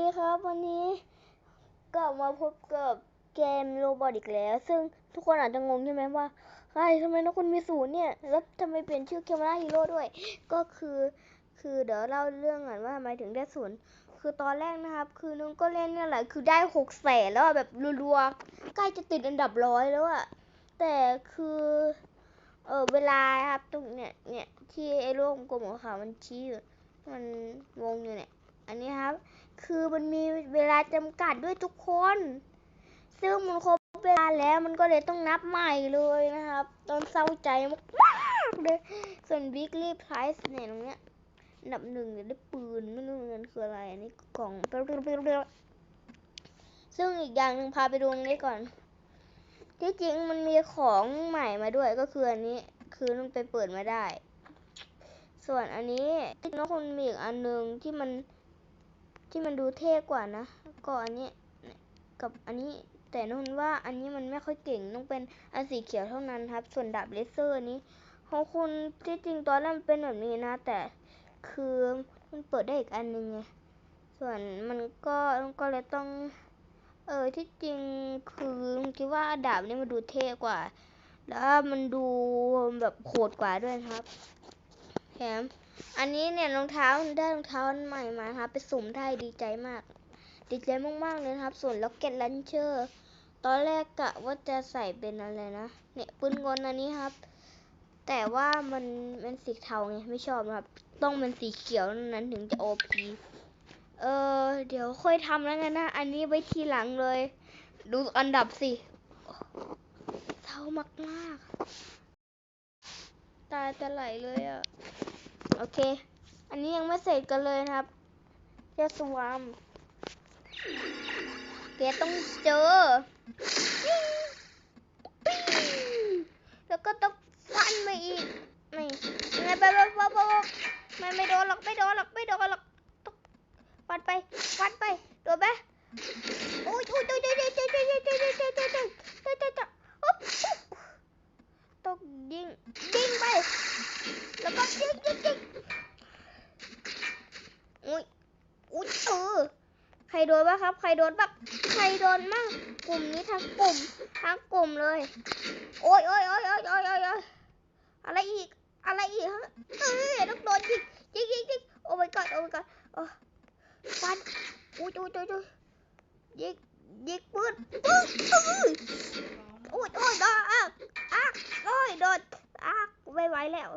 ดีครับ วันนี้กลับมาพบกับเกมโรบอทอีกแล้ว ซึ่งทุกคนอาจจะงงใช่ไหมว่าเฮ้ยทำไมน้องคุณมีศูนย์เนี่ย แล้วทำไมเปลี่ยนชื่อเคมาราฮีโร่ด้วย ก็คือคือเดี๋ยวเล่าเรื่องก่อนว่าทำไมถึงได้ศูนย์คือตอนแรกนะครับ คือน้งก็เล่นนี่แหละคือได้หกแสนแล้วแบบรัวๆใกล้จะติดอันดับร้อยแล้วอะแต่คือเออเวลาครับตรงเนี่ยเนี่ยที่ไอ้โลกกลมของเขามันชี้อยู่มันวงอยู่เนี่ย อันนี้ครับ คือมันมีเวลาจำกัดด้วยทุกคน ซึ่งมันครบเวลาแล้วมันก็เลยต้องนับใหม่เลยนะครับ ตอนเศร้าใจมากๆเลย ส่วน weekly price เนี่ยตรงเนี้ยอันดับหนึ่งเนี่ยได้ปืนไม่รู้เงินคืออะไร อันนี้กล่องซึ่งอีกอย่างหนึ่งพาไปดูตรงนี้ก่อน ที่จริงมันมีของใหม่มาด้วยก็คืออันนี้ คือมันไปเปิดมาได้ ส่วนอันนี้ที่น้องคุณมีอีกอันหนึ่งที่มัน ที่มันดูเท่กว่านะก็อันนี้กับอันนี้แต่นุ่นว่าอันนี้มันไม่ค่อยเก่งต้องเป็นอันสีเขียวเท่านั้นครับ ส่วนดาบเลเซอร์นี้ของคุณที่จริงตอนแรกมันเป็นแบบนี้นะ แต่คือมันเปิดได้อีกอันหนึ่งไงส่วนมันก็ก็เลยต้อง เออที่จริงคือคิดว่าดาบนี้มันดูเท่กว่า แล้วมันดูแบบโหดกว่าด้วยครับแถม อันนี้เนี่ยรองเท้าได้รองเท้าอันใหม่มาครับไปสุ่มได้ดีใจมาก ดีใจมากๆเลยครับ ส่วนล็อกเก็ตลันเชอร์ตอนแรกกะว่าจะใส่เป็นอะไรนะเนี่ยปืนกลอันนี้ครับ แต่ว่ามันเป็นสีเทาไงไม่ชอบครับ ต้องเป็นสีเขียวนั้นถึงจะโอพีเออเดี๋ยวค่อยทำแล้วกันนะ อันนี้ไว้ทีหลังเลย ดูอันดับสิเทามากมากๆตาจะไหลเลยอะ โอเค อันนี้ยังไม่เสร็จกันเลยนะครับเจ้าสวามแกต้องเจอ แล้วก็ต้องฟันไปอีก ไม่ไม่ไปไปไปไปไม่ไม่โดนหรอก ไม่โดนหรอก ไม่โดนหรอกต้องฟันไปฟันไป โดนไหมโอ้ยโอ้ยโอ้ยโอ้ยโอ้ยโอ้ยโอ้ยโอ้ยโอ้ยโอ้ยโอ้ยโอ้ยโอ้ยโอ้ยโอ้ยโอ้ยต้องยิงยิงไป แล้วก็ยิงยิงยิงอุ้ย อุ้ยเออ ใคร โดนบ้างครับ ใครโดนบ้างใครโดนมั่งกลุ่มนี้ทั้งกลุ่มทั้งกลุ่มเลย โอ้ยโอ้ยโอ้ยโอ้ยโอ้ยโอ้ยอะไรอีก อะไรอีกฮะเอ้ยต้องโดนยิงยิงยิงยิงโอ้ my god โอ้ my god โอ้ฟันอุ้ยอุ้ยอุ้ยอุ้ยยิงยิงปืนปืนอุ้ยโอ้ยโดนอะอะโอ้ยโดนอะไม่ไหวแล้ว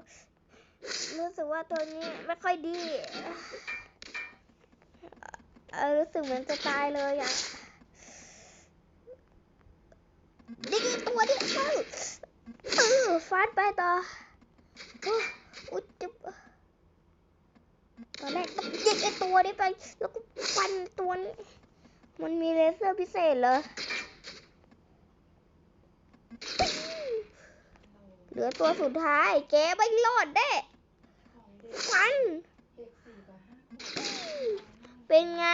รู้สึกว่าตัวนี้ไม่ค่อยดี เออรู้สึกเหมือนจะตายเลยอะดิตัวดิเออเออฟาดไปต่ออ้อุ๊ยจะตอนแรกต้องยิงไอตัวนี้ไป แล้วก็ฟันตัวนี้ มันมีเลเซอร์พิเศษเหรอเหลือตัวสุดท้าย แกไม่รอดเด้ฟัน เป็นไง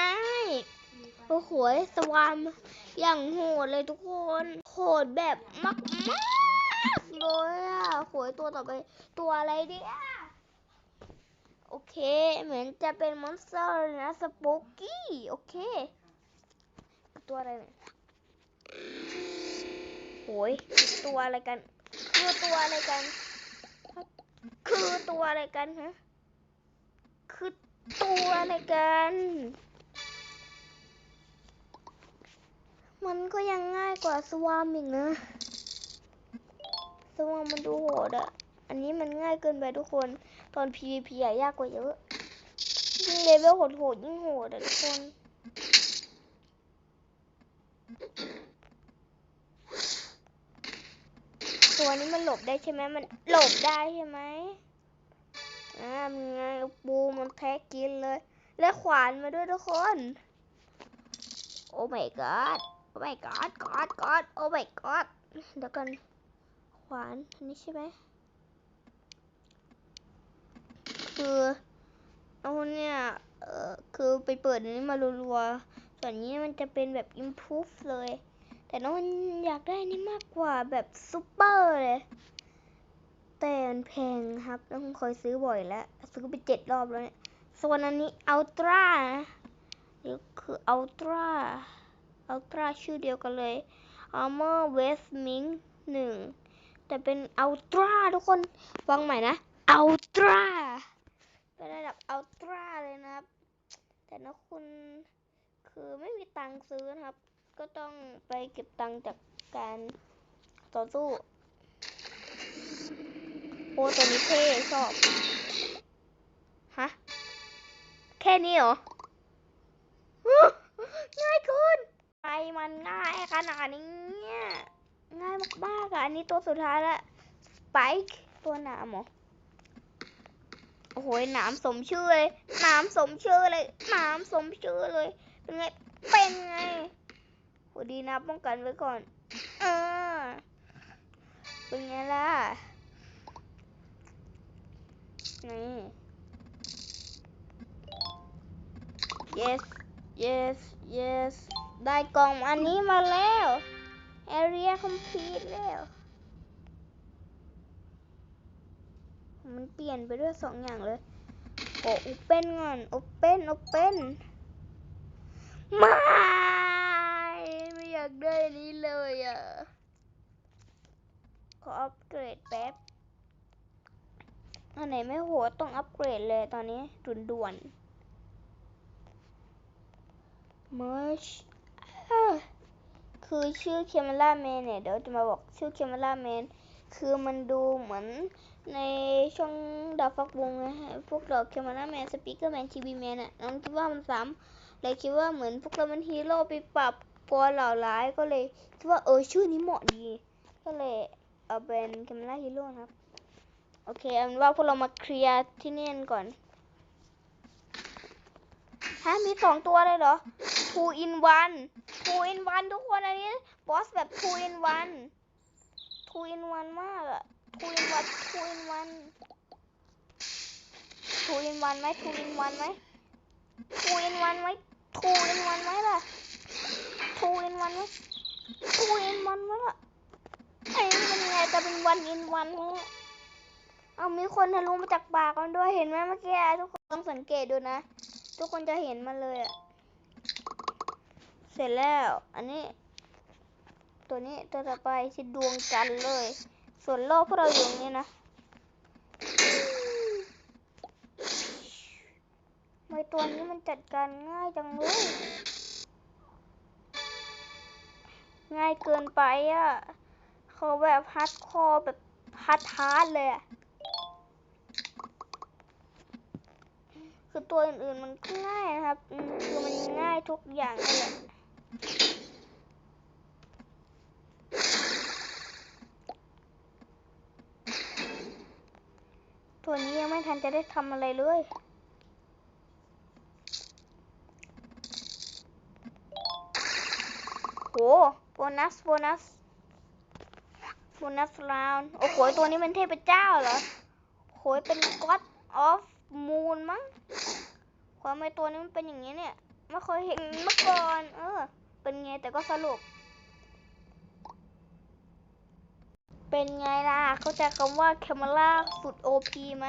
โอ้โห สวามอย่างโหดเลยทุกคน โหดแบบมากมากเลยอะโหยตัวต่อไป ตัวอะไรเนี่ยโอเค เหมือนจะเป็นมอนสเตอร์นะสปูกี้ โอเค ตัวอะไรเนี่ยโหยตัวอะไรกัน คือตัวอะไรกัน คือตัวอะไรกันฮะ ตัวอะไรกัน มันก็ยังง่ายกว่าสวามอีกนะ สวามมันดูโหดอะอันนี้มันง่ายเกินไปทุกคน ตอน PVP อะยากกว่าเยอะ ยิ่งเลเวลโหดๆยิ่งโหดอะทุกคนตัวนี้มันหลบได้ใช่ไหมมันหลบได้ใช่ไหม อ่ามันไงปูมันแท็กกินเลย และขวานมาด้วยทุกคน โอ้ my god โอ้ my god god god โอ้ my god เดี๋ยวกันขวานอันนี้ใช่ไหมคือเอาเนี่ยเออคือไปเปิดอันนี้มารัวๆส่วนนี้มันจะเป็นแบบ improve เลย แต่น้องอยากได้นี่มากกว่าแบบซูเปอร์เลย แต่มันแพงครับต้องคอยซื้อบ่อยแล้ว ซื้อไปเจ็ดรอบแล้วเนี่ย ส่วนอันนี้อัลตร้านะเดี๋ยวคือ Ultra Ultra ชื่อเดียวกันเลย Armor West Mink หนึ่งแต่เป็น Ultra ทุกคน ฟังใหม่นะ Ultra เป็นระดับ Ultra เลยนะครับ แต่นะคุณคือไม่มีตังค์ซื้อนะครับ ก็ต้องไปเก็บตังค์จากการต่อสู้ โอ้ตัวนี้เท่ชอบ ฮะ แค่นี้เหรอ ง่ายเกินไอมันง่ายขนาดนี้เนี่ยง่ายมากๆอะ อันนี้ตัวสุดท้ายละสไปค์ตัวหนามเหรอ โอ้โหหนามสมชื่อเลยหนามสมชื่อเลยหนามสมชื่อเลย เป็นไง เป็นไงโหดีนะป้องกันไว้ก่อน เออเป็นไงล่ะ นี่ yes yes yes ได้กล่องอันนี้มาแล้ว area complete แล้ว มันเปลี่ยนไปด้วยสองอย่างเลยโอ้ open ก่อน open open ไม่ ไม่อยากได้นี้เลยอะ ขออัปเกรดแป๊บ อันไหนไม่โหดต้องอัปเกรดเลยตอนนี้ด่วนๆ merge อะคือชื่อ camera man เนี่ย เดี๋ยวจะมาบอกชื่อ camera man คือมันดูเหมือนในช่องดาวฟักวงนะฮะพวกเรา camera man speaker man TV man อะน้องคิดว่ามันซ้ำเลยคิดว่าเหมือนพวกเรามันฮีโร่ไปปรับกลัวเหล่าร้ายก็เลยคิดว่าเออชื่อนี้เหมาะดี ก็เลยเอาเป็น camera hero นะครับ โอเคเอาเป็นว่าพวกเรามาเคลียร์ที่นี่กันก่อนฮะมีสองตัวเลยเหรอ two in one two in one ทุกคนอันนี้บอสแบบ two in one two in one มากอะ two in one two in one two in one ไหม two in one ไหม two in one ไหม two in one ไหมล่ะ two in one ไหม two in one ไหมล่ะไอ้ยมันยังไงจะเป็น one in one ไหมอะ เอามีคนทะลุมาจากปากมันด้วยเห็นไหมเมื่อกี้ทุกคนต้องสังเกตดูนะ ทุกคนจะเห็นมันเลยอะเสร็จแล้ว อันนี้ ตัวนี้ตัวต่อไปที่ดวงจันทร์เลย ส่วนโลกพวกเราอยู่ตรงนี้นะ ไมตัวนี้มันจัดการง่ายจังเลย ง่ายเกินไปอะเขาแบบฮัดคอแบบฮัดฮาร์ดเลยอะ คือตัวอื่นๆมันง่ายนะครับ คือมันง่ายทุกอย่างนั่นแหละตัวนี้ยังไม่ทันจะได้ทำอะไรเลยโหโบนัส โบนัส โบนัสราวน์โอ้โห ตัวนี้เป็นเทพเจ้าเหรอโหยเป็น God of Moon มั้ง ความไมตัวนี้มันเป็นอย่างนี้เนี่ยไม่เคยเห็นมาก่อน เออ เป็นไงแต่ก็สรุป เป็นไงล่ะ เข้าใจคำว่า camera สุด OP ไหม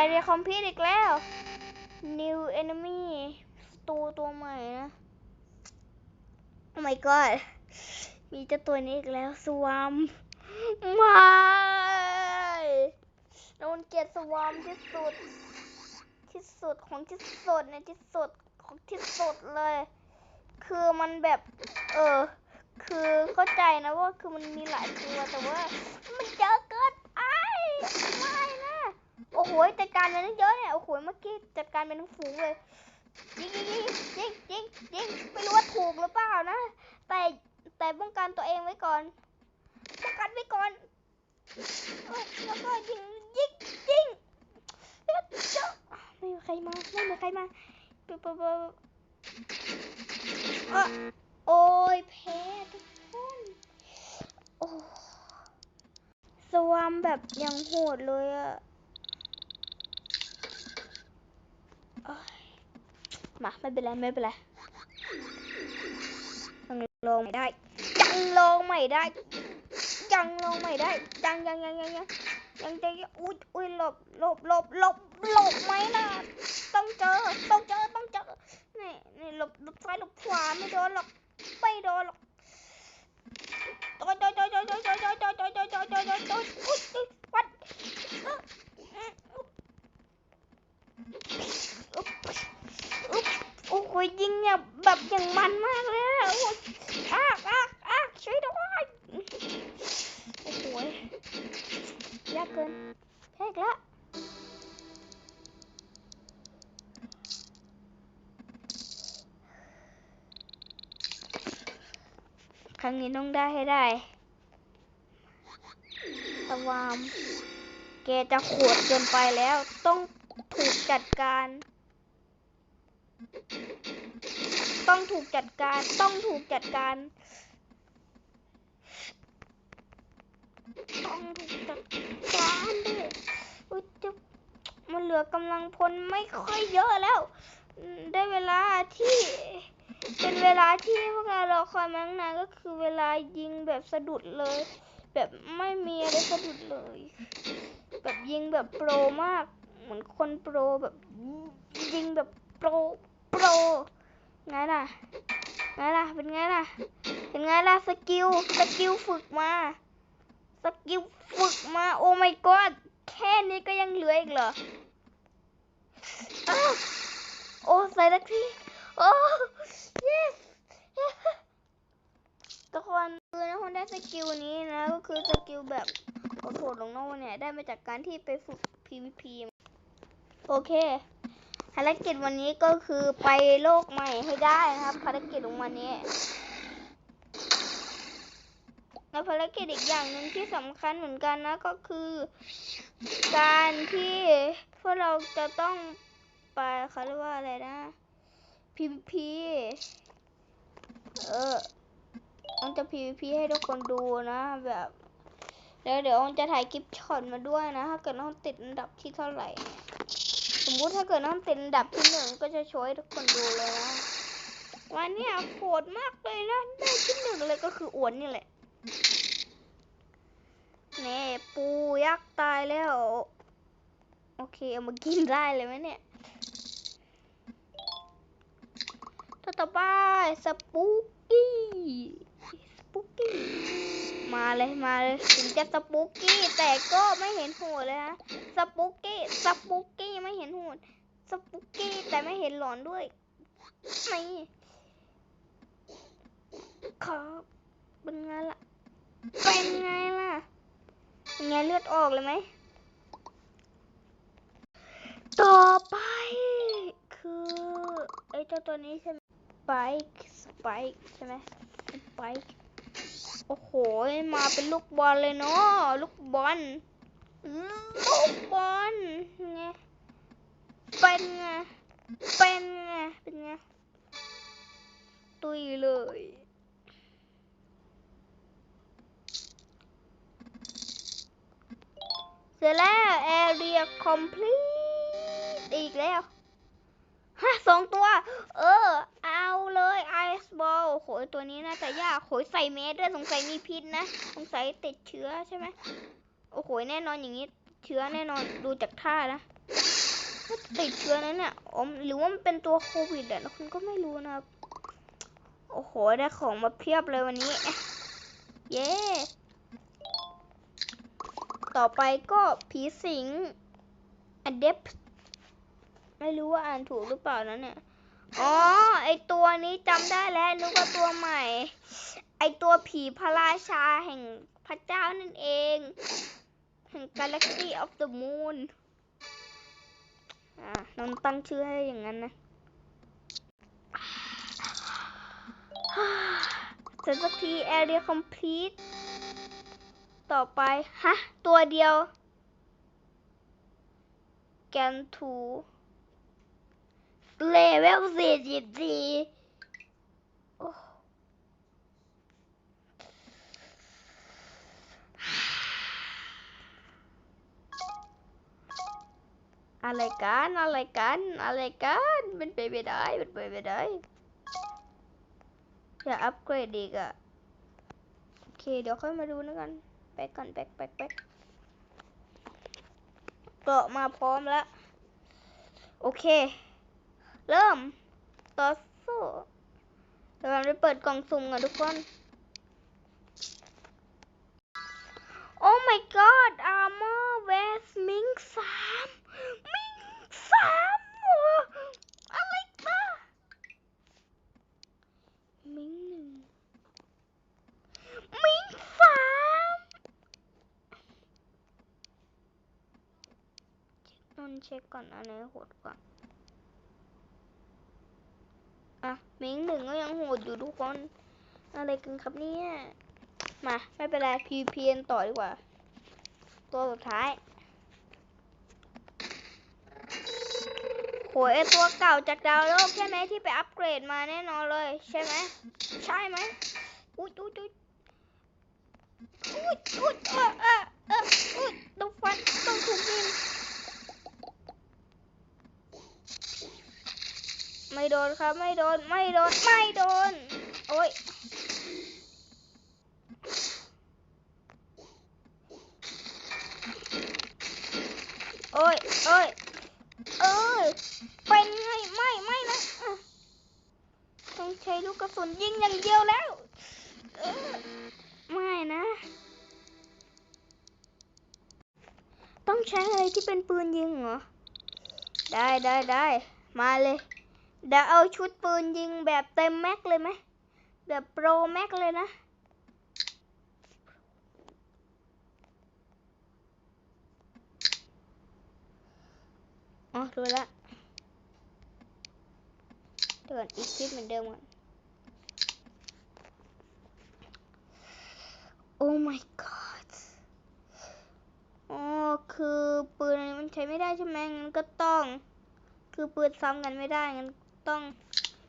area complete อีกแล้ว new enemy ตัวตัวใหม่นะ oh my god มีเจ้าตัวนี้อีกแล้วสวามไม่โดนเกลียดสวามที่สุด ที่สุดของที่สุดในที่สุดของที่สุดเลย คือมันแบบ เออ คือเข้าใจนะว่าคือมันมีหลายตัวแต่ว่า มันเยอะเกินไอไม่นะโอ้โหจัดการมันเยอะเนี่ยโอ้โหเมื่อกี้จัดการเป็นฝูงเลยยิงยิงยิงยิงยิงยิงไม่รู้ว่าถูกหรือเปล่านะ แต่แต่ป้องกันตัวเองไว้ก่อนป้องกันไว้ก่อนแล้วก็ยิงยิงยิงเจ้า ไม่มีใครมาไม่มีใครมาปุ๊บปุ๊บปุ๊บเอ้อโอ้ยแพ้ทุกคนโอ้สวามแบบยังโหดเลยอะอ้ยมาไม่เป็นไรไม่เป็นไรยังลงไม่ได้ยังลงไม่ได้ยังลงไม่ได้ยังยังยังยังยัง ยังจะอุ้ยอุ้ยหลบหลบหลบหลบหลบไหมล่ะต้องเจอต้องเจอต้องเจอนี่นี่หลบหลบซ้ายหลบขวาไม่โดนหรอกไม่โดนหรอกโดนโดนโดนโดนโดนโดนโดนโดนโดนโดนโดนโดนโดนโดนโดนอุ๊ยอุ๊ยวัดอุ๊บอุ๊บโอ้โหยิงเนี่ยแบบอย่างมันมากเลยอะโอ้โหอ้ากอ้ากอ้ากช่วยด้วยโอ้โห ยากเกินแพ้อีกล้วครั้งนี้ต้องได้ให้ได้ตะวามแกจะโหดเกินไปแล้ว ต้องถูกจัดการ ต้องถูกจัดการ ต้องถูกจัดการ กจัดการด้วยอุ๊ยจะมันเหลือกำลังพลไม่ค่อยเยอะแล้ว ได้เวลาที่เป็นเวลาที่พวกเรารอคอยมาตั้งนานก็คือเวลายิงแบบสะดุดเลย แบบไม่มีอะไรสะดุดเลย แบบยิงแบบโปรมาก เหมือนคนโปรแบบยิงแบบโปรโปรไงล่ะไงล่ะเป็นไงล่ะเป็นไงล่ะสกิลสกิลฝึกมา สกิลฝึกมา โอ้ my god แค่นี้ก็ยังเหลืออีกเหรอ โอ้ ใส่สักที โอ้ yes ทุกคนคือนะคนได้สกิลนี้นะ ก็คือสกิลแบบกระโดดลงโน่เนี่ย ได้มาจากการที่ไปฝึก PVP โอเคภารกิจวันนี้ก็คือไปโลกใหม่ให้ได้นะครับภารกิจของวันนี้ และภารกิจอีกอย่างหนึ่งที่สำคัญเหมือนกันนะก็คือ การที่พวกเราจะต้องไปเขาเรียกว่าอะไรนะ PVP เออมันจะ PVP ให้ทุกคนดูนะแบบแล้วเดี๋ยวมันจะถ่ายคลิปช็อตมาด้วยนะ ถ้าเกิดน้องติดอันดับที่เท่าไหร่ สมมุติถ้าเกิดน้องติดอันดับที่หนึ่งก็จะโชว์ให้ทุกคนดูเลยนะวันนี้โหดมากเลยนะได้ที่หนึ่งเลยก็คืออวนนี่แหละ เน่ปูยักษ์ตายแล้ว โอเคเอามากินได้เลยไหมเนี่ยต่อต่อไปสปูกี้สปูกี้มาเลยมาเลยถึงจะสปูกี้แต่ก็ไม่เห็นหดเลยนะสปูกี้สปูกี้ไม่เห็นหดสปูกี้แต่ไม่เห็นหลอนด้วยไม่ครับเป็นไงล่ะ เป็นไงล่ะ เป็นไงเลือดออกเลยไหม ต่อไป คือไอ้เจ้าตัวนี้ใช่ไหมสไปค์สไปค์ใช่ไหมสไปค์โอ้โห มาเป็นลูกบอลเลยเนาะลูกบอลลูกบอลไงเป็นไงเป็นไงเป็นไงตุยเลย เสร็จแล้ว area complete อีกแล้วฮะสองตัว เออ เอาเลย ice ball โหยตัวนี้น่าจะยากโหยใส่เมสด้วยสงสัยมีพิษนะ สงสัยติดเชื้อใช่ไหมโอ้โหแน่นอนอย่างนี้ เชื้อแน่นอนดูจากท่านะติดเชื้อนั้นเนี่ยอ๋อหรือว่ามันเป็นตัวโควิดอะนะคุณก็ไม่รู้นะครับ โอ้โห ได้ของมาเพียบเลยวันนี้ เย้ ต่อไปก็ผีสิง adept ไม่รู้ว่าอ่านถูกหรือเปล่านะเนี่ย อ๋อ ไอตัวนี้จำได้แล้ว นึกว่าตัวใหม่ ไอตัวผีพระราชาแห่งพระเจ้านั่นเอง แห่ง Galaxy of the Moon อ่านนตั้งชื่อให้อย่างนั้นนะเสร็จสักที area complete ต่อไปฮะตัวเดียว แกนทูเลเวลสี่สิบสี่อะไรกันอะไรกันอะไรกันเป็นไปไม่ได้เป็นไปไม่ได้อย่าอัปเกรดอีกอะโอเค เดี๋ยวค่อยมาดูนะกัน ไปก่อนแป๊กแป๊กแป๊กเกาะมาพร้อมแล้ว โอเค เริ่ม ต่อสู้เดี๋ยวเราไปเปิดกล่องสุ่มกันทุกคน โอ้ my god อาร์มอร์เวสมิงสามมิงสามเหรออะไรบ้ามิงหนึ่งมิงสาม นนเช็คก่อนอันไหนโหดกว่าอะเมงหนึ่งก็ยังโหดอยู่ทุกคน อะไรกันครับเนี่ยมาไม่เป็นไรพีเพียนต่อดีกว่า ตัวสุดท้ายโหยไอ้ตัวเก่าจากดาวโลกใช่ไหมที่ไปอัปเกรดมาแน่นอนเลย ใช่ไหมใช่ไหมอุ้ยอุ้ยอุ้ยอุ้ยอุ้ยเออเออเอออุ้ยต้องฟันต้องถูกยิง ไม่โดนครับไม่โดนไม่โดนไม่โดน โอ้ยโอ้ยโอ้ยเอ้ยเป็นไงไม่ไม่นะต้องใช้ลูกกระสุนยิงอย่างเดียวแล้วออไม่นะ ต้องใช้อะไรที่เป็นปืนยิงเหรอ ได้ได้ได้มาเลย เดี๋ยวเอาชุดปืนยิงแบบเต็มแม็กเลยไหมแบบโปรแม็กเลยนะ อ๋อรู้ละเดี๋ยวอีกคลิปเหมือนเดิมก่อน โอ้ my god อ๋อคือปืนอันนี้มันใช้ไม่ได้ใช่ไหมงั้นก็ต้อง คือปืนซ้ำกันไม่ได้งั้น ต้อง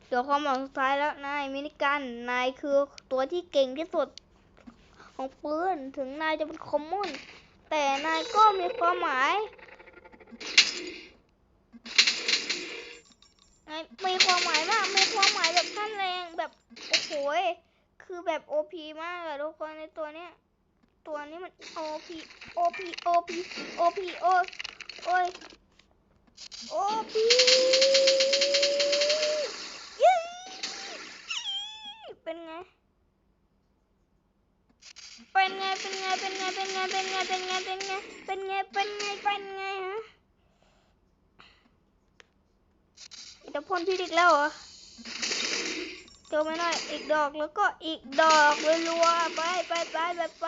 เดี๋ยวความหวังสุดท้ายแล้วนายมินิกันนายคือตัวที่เก่งที่สุดของปืนถึงนายจะเป็นคอมมอนแต่นายก็มีความหมายไงมีความหมายมากมีความหมายแบบขั้นแรงแบบโอ้โหคือแบบโอพีมากอะทุกคนในตัวเนี้ยตัวนี้มันโอพีโอพีโอพีโอพีโอโอ้ยโอพียี่ เป็นไง เป็นไง เป็นไง เป็นไง เป็นไง เป็นไง เป็นไง เป็นไง เป็นไง เป็นไง เป็นไงฮะจะพ่นพิษอีกแล้วเหรอเจอไม่ได้อีกดอกแล้วก็อีกดอกรัวๆไปไปไปไปไป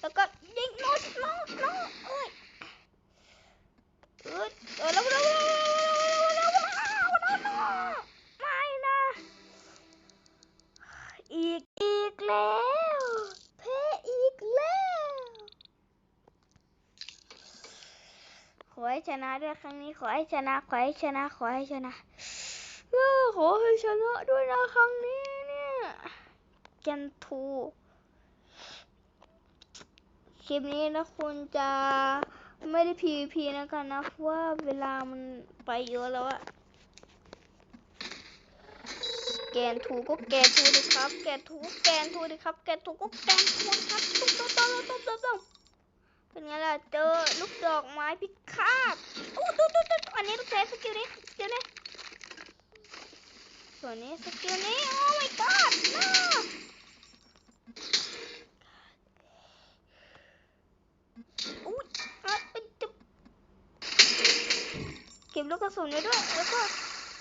แล้วก็ยิงน้ตโน้ตโน้ตเอ้ยเอ้ยเออแล้วแล้วแล้ว อีก อีกแล้วแพ้อีกแล้วขอให้ชนะด้วยครั้งนี้ขอให้ชนะขอให้ชนะขอให้ชนะขอให้ชนะด้วยนะครั้งนี้เนี่ยกันทูคลิปนี้นะคุณจะไม่ได้ PVP นะกันนะเพราะว่าเวลามันไปเยอะแล้วอะ แกนทูก็แกนทูดิครับ แกนทูก็แกนทูดิครับ แกนทูก็แกนทูครับตุ้มตุ้มตุ้มตุ้มตุ้มตุ้มเป็นไงล่ะเจอลูกดอกไม้พิฆาตอู้ตู้ตู้ตู้อันนี้ต้องใช้สกิลนี้สกิลนี้ส่วนนี้สกิลนี้โอ้ my god น่าอุ้ยอะไปจุบเก็บลูกกระสุนไว้ด้วยแล้วก็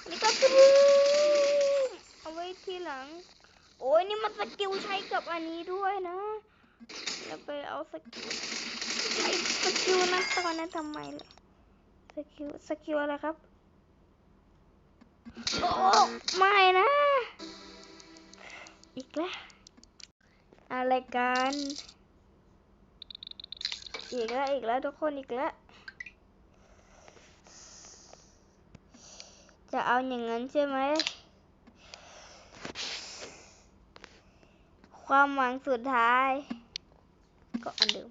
นี่ก็ปุ๊บ เอาไว้ทีหลัง โอ้ยนี่มันสกิลใช้กับอันนี้ด้วยนะแล้วไปเอาสกิลใช้สกิลนั้นตอนนั้นทำไมล่ะสกิลสกิลอะไรครับโอ้ไม่นะ อีกแล้วอะไรกันอีกแล้วอีกแล้วทุกคนอีกแล้วจะเอาอย่างนั้นใช่ไหม ความหวังสุดท้าย ก็อันเดิม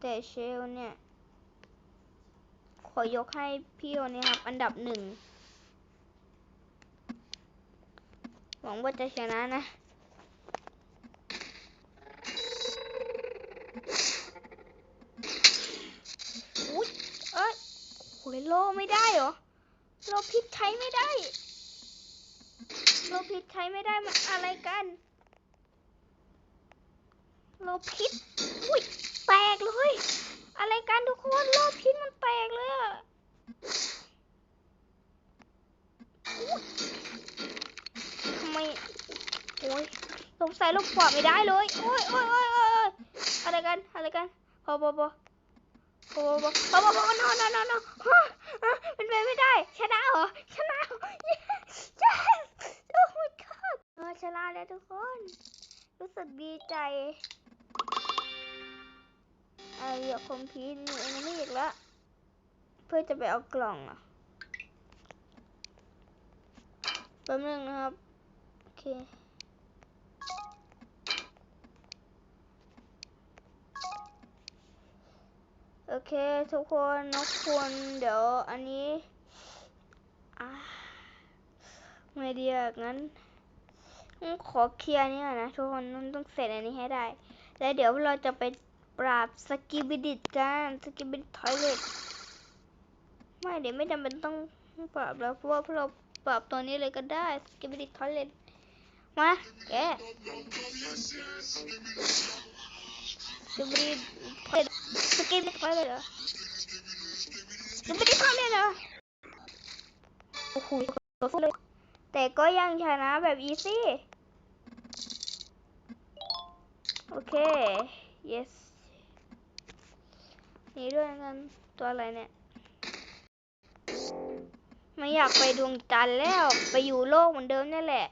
แต่เชลเนี่ย ขอยกให้พี่คนนี้ครับ อันดับหนึ่ง หวังว่าจะชนะนะอุ๊ยเอ้ยโหยโลไม่ได้เหรอ โลพิษใช้ไม่ได้ โลพิษใช้ไม่ได้มันอะไรกัน โลพิษอุ้ยแตกเลย อะไรกันทุกคนโลพิษมันแตกเลยทำไมโอ้ยสงสัยลบกว่าไม่ได้เลยโอ้ยโอ้ยโอ้ยโอ้ยอะไรกันอะไรกันพอพอพอพอพอพอพอพอนอนนอนนอนนอนฮะฮะเป็นไปไม่ได้ ชนะเหรอชนะเหรอ yes yes oh my god เออ ชนะแล้วทุกคน รู้สึกดีใจไอ้เหยาคอมพิวเต์นี่เอนนี่อีกแล้ว เพื่อจะไปเอากล่องอะแป๊บนึงนะครับ โอเคโอเค ทุกคนนกควรเดี๋ยวอันนี้ไม่ดีอะงั้น ขอเคลียร์นี่ก่อนนะทุกคนต้องต้องเสร็จอันนี้ให้ได้ แล้วเดี๋ยวเราจะไปปราบสกิบิดิตกันสกิบิดิตทอยเลตไม่เดี๋ยวไม่จำเป็นต้องปราบแล้วเพราะว่าพวกเราปราบตัวนี้เลยก็ได้สกิบิดิตทอยเลตมาแกสกิบิดิตสกิบิดิตทอยเลตเหรอสกิบิดิตทอยเลตเหรอโอ้โหแต่ก็ยังชนะแบบอีซี่ โอเค yes นี่ด้วยกันตัวอะไรเนี่ย ไม่อยากไปดวงจันทร์แล้ว ไปอยู่โลกเหมือนเดิมนี่แหละ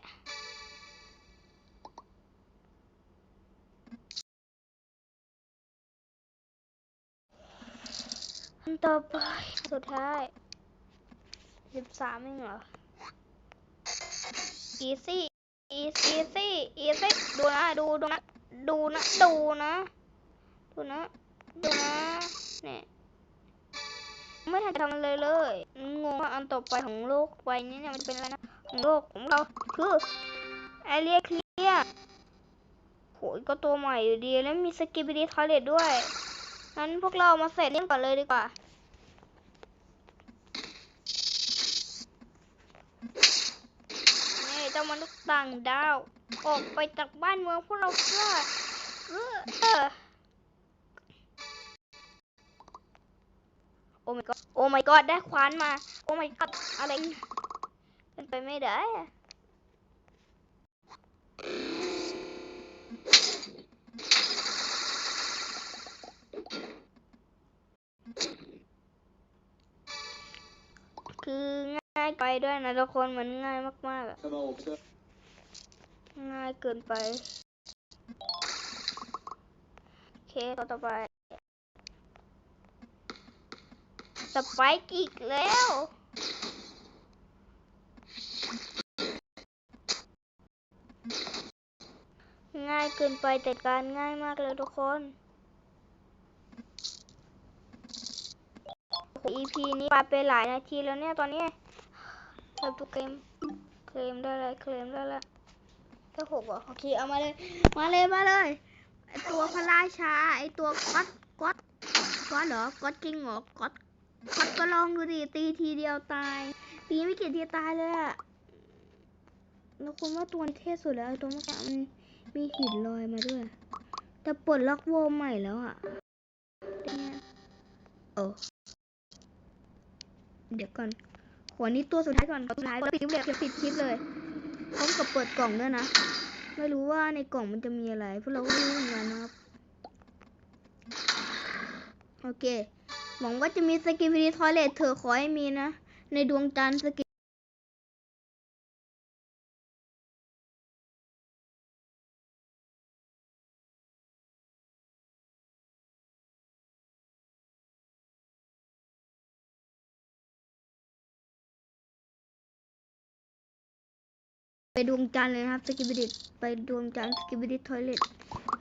อันต่อไปสุดท้ายสิบสามเองเหรอ easy easy easy easy ดูนะ ดูดูนะ ดูนะ ดูนะ ดูนะ ดูนะ เนี่ยไม่ทันจะทำอะไรเลย งงว่าอันต่อไปของโลกใบนี้เนี่ยมันเป็นอะไรนะ ของโลกของเราคือแอเรียเคลียโหยก็ตัวใหม่อยู่ดี แล้วมีสกิบิดีทอเลตด้วย งั้นพวกเรามาเสร็จเล่นก่อนเลยดีกว่า นี่ เจ้ามนุษย์ต่างดาว ออกไปจากบ้านเมืองพวกเราเพื่อเออเออโอ้ my god โอ้ my god ได้ควานมา โอ้ my god อะไรเป็นไปไม่ได้คือ ง่ายไปด้วยนะทุกคนมันง่ายมากๆอะง่ายเกินไปโอเคต่อต่อไปสไปค์อีกแล้วง่ายเกินไปจัดการง่ายมากเลยทุกคน EP นี้ปาไปหลายนาทีแล้วเนี่ยตอนนี้ เราทุกเกมเคลมได้ลยเคลมได้แล้วแค่หกเหรอโอเคเอามาเลย มาเลยมาเลยไอตัวพระราชาไอตัวก๊อตก๊อตก๊อตเหรอก๊อตจริงเหรอก๊อตก๊อตก็ลองดูดิตีทีเดียวตาย ตีไม่กี่ทีตายเลยอะแล้วคุณว่าตัวเท่สุดแล้วไอตัวเมื่อกี้มันมีหินลอยมาด้วย แต่ปลดล็อกโวใหม่แล้วอะโอ้เดี๋ยวก่อน วันนี้ตัวสุดท้ายก่อนตัวสุดท้ายปิดคลิปเลยปิดคลิปเลยพร้อมกับเปิดกล่องด้วยนะ ไม่รู้ว่าในกล่องมันจะมีอะไรพวกเราก็ไม่รู้เหมือนกันนะครับโอเคหวังว่าจะมีสกิป i ีทอยเลตเธอขอให้มีนะ ในดวงจันทร์สกิ ไปดวงจันทร์เลยนะครับสกิป i ดิไปดวงจันทร์สกิป i ดิทอยเลท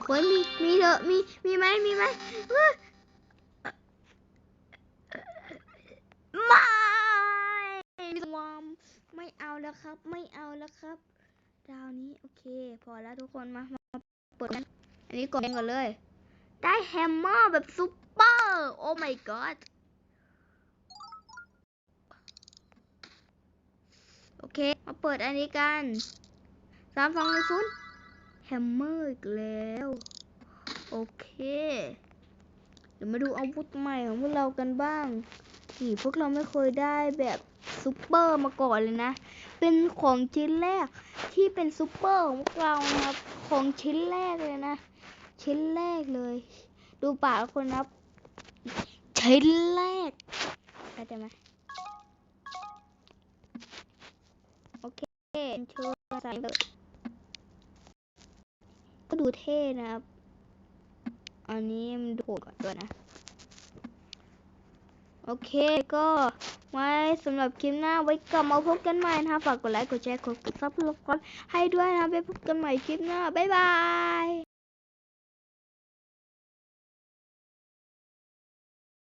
ขอให้มีมีเถอะมีมีไหมมีไหมเฮ้ยไม่วอมไม่เอาแล้วครับ ไม่เอาแล้วครับดาวนี้โอเค พอแล้วทุกคนมามาเปิดกันอันนี้กดเองก่อนเลย ได้แฮมเมอร์แบบซุปเปอร์โอ้ my god เค มาเปิดอันนี้กันสามสองหนึ่งศูนย์แฮมเมอร์อีกแล้ว โอเค เดี๋ยวมาดูอาวุธใหม่ของพวกเรากันบ้าง นี่พวกเราไม่เคยได้แบบซูเปอร์มาก่อนเลยนะ เป็นของชิ้นแรกที่เป็นซูเปอร์ของพวกเรานะครับ ของชิ้นแรกเลยนะ ชิ้นแรกเลย ดูปากคนนับ ชิ้นแรกเข้าใจไหม เคเชิญใส่เลยก็ดูเท่นะครับ อันนี้มันดูโหดกว่าตัวนะ โอเคก็ไว้สำหรับคลิปหน้าไว้กลับมาพบกันใหม่นะคะฝากกดไลค์ กดแชร์ กดซับสไครต์ให้ด้วยนะไปพบกันใหม่คลิปหน้า บ๊ายบาย